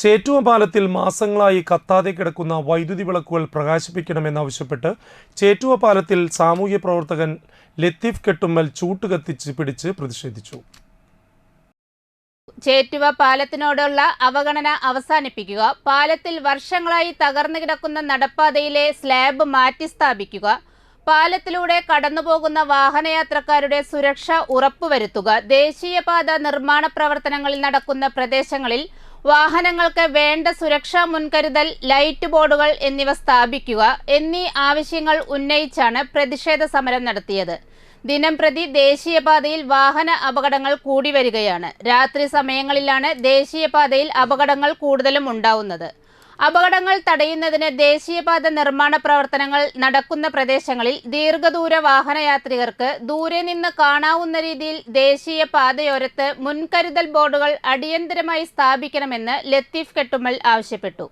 ചേറ്റുവ പാലത്തിൽ മാസങ്ങളായി കത്താതെ കിടക്കുന്ന വൈദ്യുതി വിളക്കുകൾ പ്രകാശിപ്പിക്കണമെന്നാവശ്യപ്പെട്ട് ചേറ്റുവ പാലത്തിൽ സാമൂഹ്യ പ്രവർത്തകൻ ലത്തീഫ് കെട്ടുമ്മൽ ചൂട്ടുകത്തിച്ച് പിടിച്ച് പ്രതിഷേധിച്ചു. ചേറ്റുവ പാലത്തിനോടുള്ള അവഗണന അവസാനിപ്പിക്കുക. പാലത്തിൽ വർഷങ്ങളായി തകർന്നു കിടക്കുന്ന നടപ്പാതയിലെ സ്ലാബ് മാറ്റി സ്ഥാപിക്കുക പാലത്തിലൂടെ കടന്നുപോകുന്ന വാഹനയാത്രക്കാരുടെ സുരക്ഷ ഉറപ്പുവരുത്തുക. ദേശീയപാത നിർമ്മാണ പ്രവർത്തനങ്ങളിൽ നടക്കുന്ന പ്രദേശങ്ങളിൽ വാഹനങ്ങൾക്ക് വേണ്ട സുരക്ഷാ മുൻകരുതൽ ലൈറ്റ് ബോർഡുകൾ എന്നിവ സ്ഥാപിക്കുക എന്നീ ആവശ്യങ്ങൾ ഉന്നയിച്ചാണ് പ്രതിഷേധ സമരം നടത്തിയത്. ദിനം പ്രതി ദേശീയപാതയിൽ വാഹന അപകടങ്ങൾ കൂടി വരികയാണ്. രാത്രി സമയങ്ങളിലാണ് ദേശീയപാതയിൽ അപകടങ്ങൾ കൂടുതലും ഉണ്ടാവുന്നത്. അപകടങ്ങൾ തടയുന്നതിന് ദേശീയപാത നിർമ്മാണ പ്രവർത്തനങ്ങൾ നടക്കുന്ന പ്രദേശങ്ങളിൽ ദീർഘദൂര വാഹനയാത്രികർക്ക് ദൂരെ നിന്ന് കാണാവുന്ന രീതിയിൽ ദേശീയ പാതയോരത്ത് മുൻകരുതൽ ബോർഡുകൾ അടിയന്തരമായി സ്ഥാപിക്കണമെന്ന് ലത്തീഫ് കെട്ടുമ്മൽ ആവശ്യപ്പെട്ടു.